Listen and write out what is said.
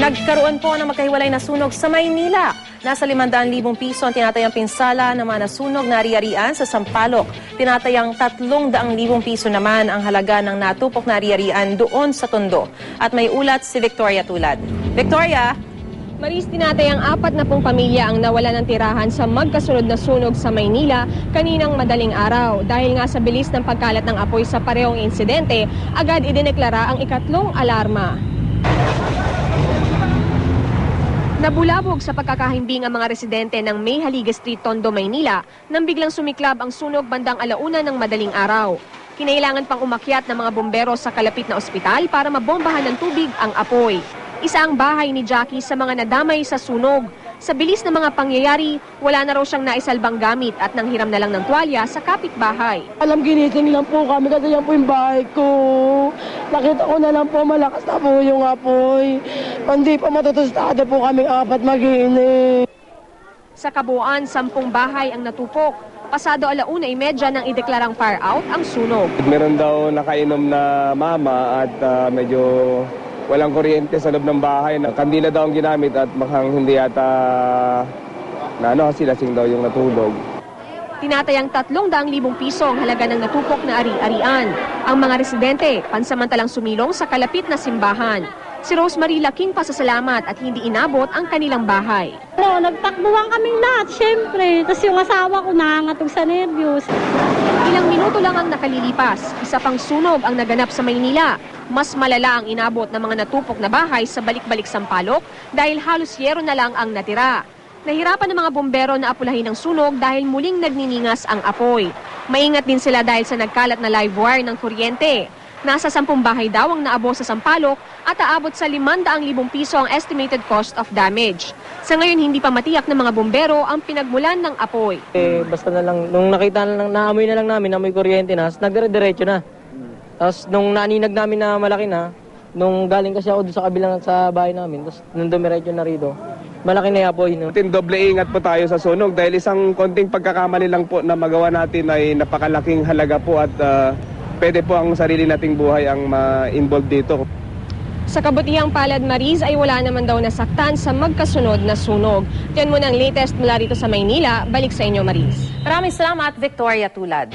Nagkaroon po ng magkahiwalay na sunog sa Maynila. Nasa 500,000 piso ang tinatayang pinsala ng mga nasunog na ari-arian sa Sampaloc. Tinatayang 300,000 piso naman ang halaga ng natupok na ari-arian doon sa Tondo. At may ulat si Victoria Tulad. Victoria, Maris, tinatayang apat na pong pamilya ang nawala ng tirahan sa magkasunod na sunog sa Maynila kaninang madaling araw. Dahil nga sa bilis ng pagkalat ng apoy sa parehong insidente, agad idineklara ang ikatlong alarma. Nabulabog sa pagkakahimbing ang mga residente ng May Haliga Street, Tondo, Maynila nang biglang sumiklab ang sunog bandang alauna ng madaling araw. Kinailangan pang umakyat ng mga bombero sa kalapit na ospital para mabombahan ng tubig ang apoy. Isa ang bahay ni Jackie sa mga nadamay sa sunog. Sa bilis ng mga pangyayari, wala na raw siyang naisalbang gamit at nanghiram na lang ng tuwalya sa kapitbahay. Alam, ginising lang po kami kasi yan po yung bahay ko. Nakita ko na lang po malakas na po yung apoy. Hindi pa matutustado po kaming apat mag-iinit. Sa kabuuan, sampung bahay ang natupok. Pasado alauna ay medya nang ideklarang fire out ang sunog. Meron daw nakainom na mama at ah, medyo walang kuryente sa loob ng bahay. Kandila daw ang ginamit at mukhang hindi yata na ano, silasing daw yung natulog. Tinatayang 300,000 piso ang halaga ng natupok na ari-arian. Ang mga residente, pansamantalang sumilong sa kalapit na simbahan. Si Rosemary laking pasasalamat at hindi inabot ang kanilang bahay. No, nagtakbuhan kaming lahat, syempre. Tapos yung asawa ko nangangatog sa nervyos. Ilang minuto lang ang nakalilipas. Isa pang sunog ang naganap sa Maynila. Mas malala ang inabot ng mga natupok na bahay sa balik-balik Sampaloc dahil halos yero na lang ang natira. Nahirapan ng mga bombero na apulahin ang sunog dahil muling nagniningas ang apoy. Maingat din sila dahil sa nagkalat na live wire ng kuryente. Nasa sampung bahay daw ang naabo sa Sampaloc at aabot sa 500,000 piso ang estimated cost of damage. Sa ngayon, hindi pa matiyak ng mga bombero ang pinagmulan ng apoy. Eh, basta na lang, nung nakita na lang, naamoy na lang namin, naamoy kuryente na, nagdire-diretso na. Tapos nung naninag namin na malaki na, nung galing kasi ako doon sa kabilang sa bahay namin, tapos nung dumiretso na rito, malaki na yung apoy. No? Tin doble ingat po tayo sa sunog dahil isang konting pagkakamali lang po na magawa natin ay napakalaking halaga po at ah, pwede po ang sarili nating buhay ang ma-involve dito. Sa kabutihang palad Maris ay wala naman daw nasaktan sa magkasunod na sunog. Yan muna ang latest mula rito sa Maynila. Balik sa inyo Maris. maraming salamat Victoria Tulad.